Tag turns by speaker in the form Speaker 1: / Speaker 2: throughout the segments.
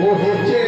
Speaker 1: corretia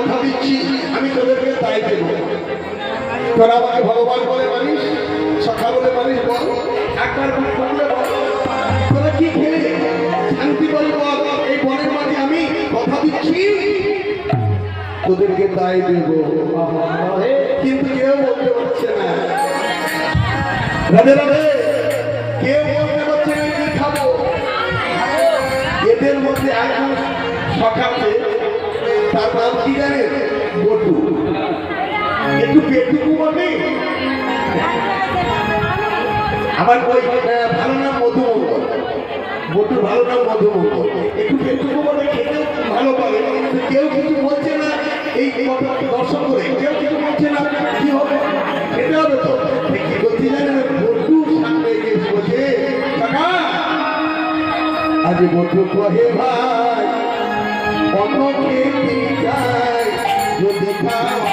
Speaker 1: কথা দিচ্ছি, আমি তোদেরকে তাই দেব। তোরা আমাকে ভগবান বলে মানিস, সখা বলে মানিস, বল। একবার তোরা কি খেলে? শান্তি বলে, বল। এই বনের মাঝে আমি কথা দিচ্ছি। তোদেরকে তাই দেব। কিন্তু কেউ বলতে পারছে না। রাধে রাধে। কেউ বলতে পারছে না, কি খাব? এদের মধ্যে একজন সকালে তার নাম কি জানেন? বটু। একটু পেটুকু বটে আমার ওই ভালো নাম মধুমঙ্গল। বটুর ভালো নাম মধুমঙ্গল। একটু পেটুকু বটে খেতে ভালো পাবে। কেউ কিছু বলছে না, এই দর্শন করে। কেউ কিছু বলছে না, কি হবে? খেতে হবে তো। কি করতে জানেন বটু সামনে গিয়ে বলছে কাকা! আজ বটু কহে ভাই অন্য খেতে যাই যদি খাওয়া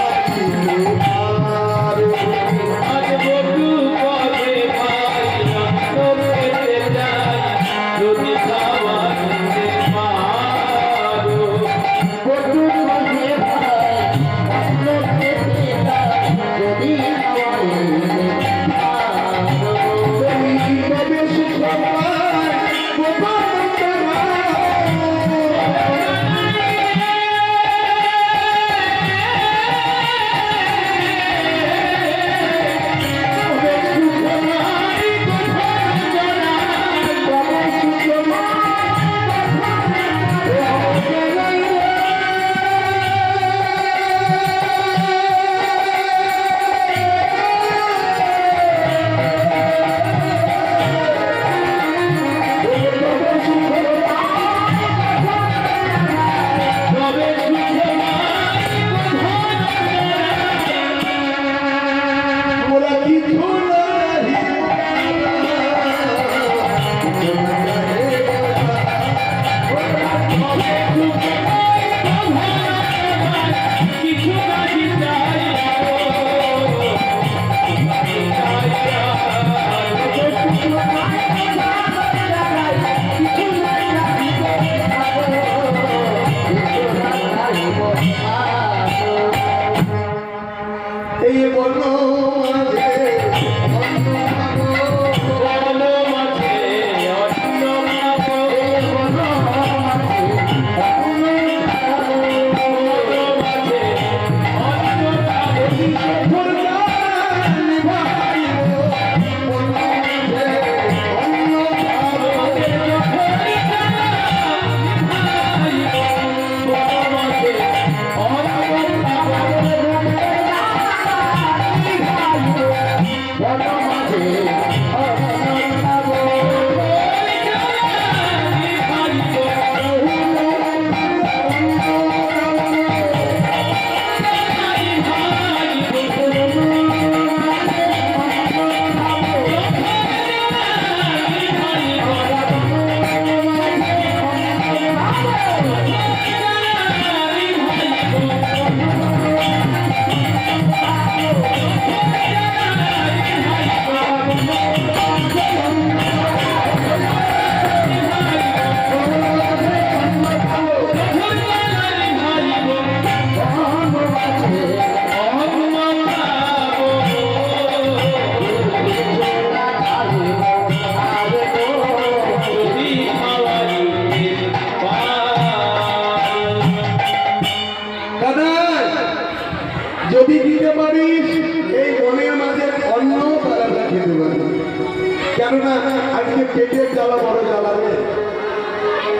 Speaker 1: পেটের জ্বালা, বড় জ্বালাবে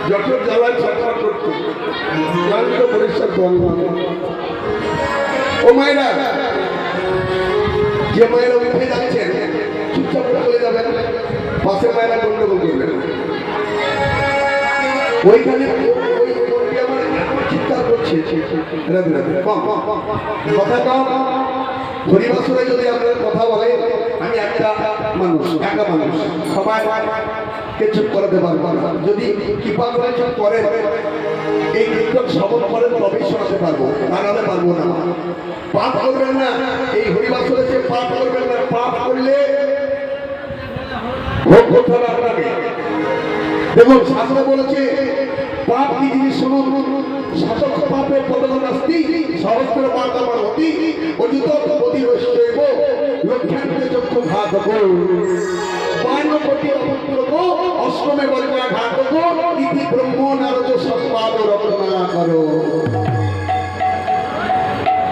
Speaker 1: যত জ্বালায় ছটফট করছে ক্লান্ত পরিষ্কার বন্ধ ও মায়েরা, যে মায়েরা উঠে যাচ্ছেন, চুপচাপ চলে যাবেন পাশে মায়েরা গন্ডগোল করবেন। ওইখানে করছে। কথা কম। হরিবাসরে যদি আপনার কথা বলে, আমি একটা মানুষ একা মানুষ সবাই কে চুপ করাতে পারব যদি কৃপা করে করে এই কীর্তন শ্রবণ করেন তবেই শোনাতে পারব না পারব না পাপ করবেন না এই হরিবাসরে পাপ করবেন না পাপ করলে ভোগ করতে হবে আপনাকে দেখুন শাস্ত্র বলেছে পাপ কি জিনিস শুনুন শাসক পাপের পদগণ আসতি সহস্র মাতামার হতি অযুত গতি রৈব লক্ষ্যান্তে চক্ষু ঘাতক বান্ন কোটি অপুত্রক অষ্টমে বলিকা ঘাতক ইতি ব্রহ্ম নারদ সৎপাদ রচনা করো।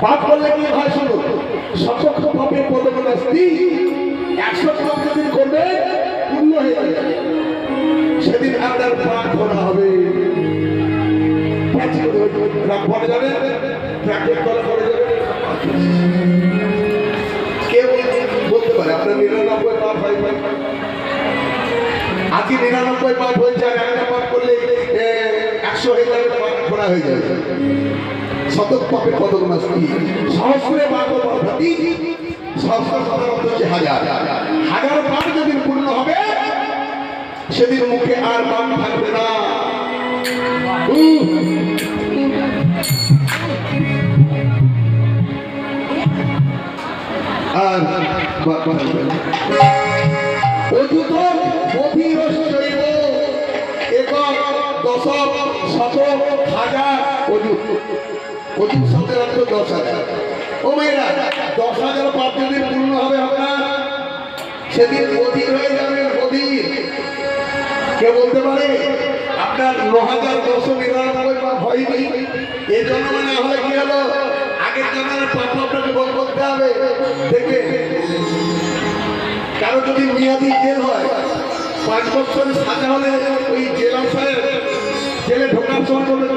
Speaker 1: পাপ করলে কি হয় শুনুন সচক্ষ পাপের পদগণ আসতি একশো পাপ যেদিন করবে, পূর্ণ হয়ে যাবে। সেদিন আপনার প্রাণ ধরা হবে। রাগ পড়ে যাবে তলা পড়ে যাবে। নিরানব্বই পাপ হয় আজকে নিরানব্বই পাপ হয়েছে আর একটা পাপ করলে একশো হয়ে যাবে পাপ ধরা হয়ে যাবে। শতক পাপে কতক নাস্তি সহস্রে বাঘ পদ্ধতি সহস্র সাধারণত হচ্ছে হাজার। হাজার পাপ যেদিন পূর্ণ হবে, সেদিন মুখে আর বাপ থাকবে না। আর দশক হাজার দশ হাজার। ও দশ হাজার পাপ পূর্ণ হবে আপনার। সেদিন অধীর হয়ে যাবেন অধীর। কে বলতে পারে, আপনার ন হাজার দশশো নিরানব্বই পাপ হয়নি এই জন্য মানে হলে কি হলো? আগের জন্মের পাপ করতে হবে। দেখবে কারও যদি মেয়াদি জেল হয়, পাঁচ বছরের সাজা হলে ওই জেলা সাহেব জেলে ঢোকার সময় বলে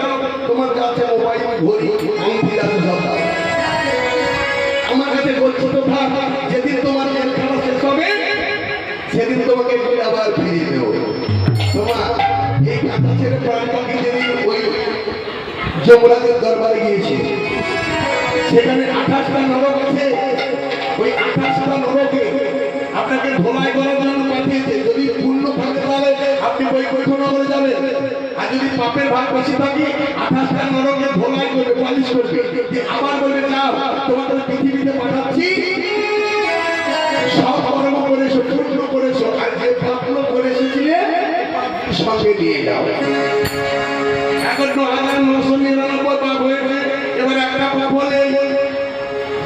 Speaker 1: তোমার কাছে মোবাইল ঘড়ি আংটি আমার কাছে যেদিন তোমার শেষ হবে, সেদিন তোমাকে আবার ফিরিয়ে দেবো। তোমার এই কথা ছেড়ে প্রাণ পাখি যেদিন ওই যমরাজের দরবারে গিয়েছে সেখানে আঠাশটা নরক আছে। ওই আঠাশটা নরকে আপনাকে ধোলাই করার জন্য পাঠিয়েছে। যদি পূর্ণ থাকে তাহলে আপনি বৈকুণ্ঠ নগরে যাবেন। আর যদি পাপের ভাগ বেশি থাকে, আঠাশটা নরকে ধোলাই করবে, পালিশ করবে। আবার বলবে যাও তোমাদের পৃথিবীতে পাঠাচ্ছি। সব কর্ম করেছ পূর্ণ করেছ আর যে পাপগুলো করে এসেছিলে সঙ্গে নিয়ে যাও। এখন ন হাজার নশো নিরানব্বই পাপ হয়েছে পাপ হলে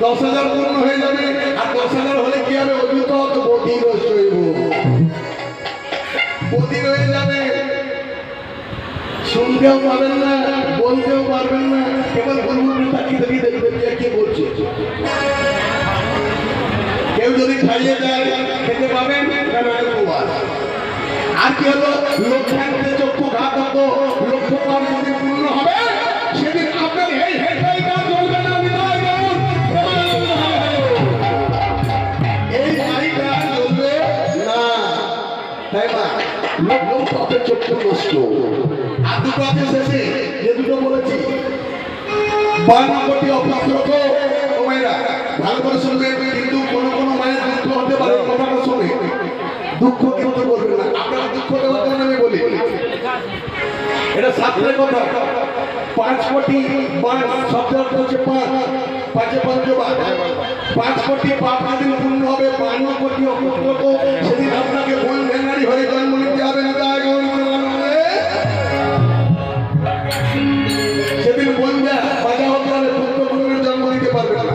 Speaker 1: দশ হাজার পূর্ণ হয়ে যাবে, আর দশ হাজার হলে কি হবে? অযুত বধির শৈব বধির হয়ে যাবে। শুনতেও পাবেন না, বলতেও পারবেন না, কেবল গুরুগুরু তাকিয়ে তাকিয়ে দেখবেন যে কে বলছে। কেউ যদি খাইয়ে দেয় খেতে পাবেন আর কি হলো? লক্ষ্যান্তে চক্ষু ঘাত হতো, লক্ষ্য পাপ তাই না লক্ষ্য পাপের চক্ষু নষ্ট আছে শেষে যে দুটো বলেছি। বান্ন কোটি অপাত্রক মায়েরা ভালো করে শুনবেন, কিন্তু কোনো কোনো মায়ের দুঃখ হতে পারে কথাটা শুনে। দুঃখ কিন্তু করবেন না, আপনারা দুঃখ দেওয়ার জন্য আমি বলি। এটা শাস্ত্রের কথা। পাঁচ কোটি পাঁচ শব্দ অর্থ হচ্ছে পাঁচ। পাঁচে পঞ্চবার পাঁচ কোটি পাপ যেদিন পূর্ণ হবে, বান্ন কোটি অপুত্রক সেদিন আপনাকে বন ভেঙ্গারি হয়ে জন্ম নিতে হবে না। সেদিন বন্ধা বাজা হতে হবে পুত্র জন্ম নিতে পারবে না।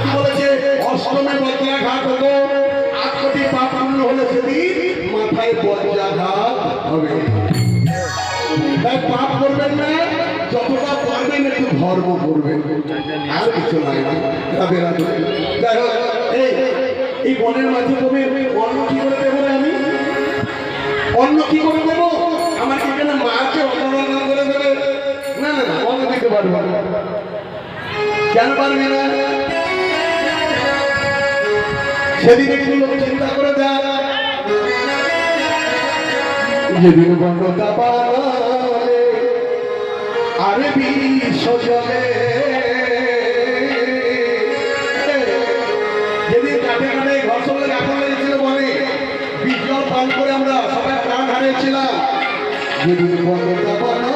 Speaker 1: কি বলেছে? অষ্টমে বজ্রা ঘাট হতো আট কোটি পাপ পূর্ণ হলে সেদিন মাথায় বজ্রাঘাত হবে। তাই পাপ করবেন না। যতটা পারবেন একটু ধর্ম করবেন। আর কিছু নাই। এই বনের মাঝে তবে অন্য কি করে দেবো আমি? অন্য কি করে দেবো? আমার এখানে মাকে অপমান করে দেবে? না না অন্য দিতে পারব কেন পারবি না? সেদিন একটু লোক চিন্তা করে দেয় যেদিন বন্ধ আরে বিশ্বজলে যেদিন কাটে কাটে ঘর সঙ্গে পান করে আমরা সবাই প্রাণ হারিয়েছিলাম। যেদিন বন্ধ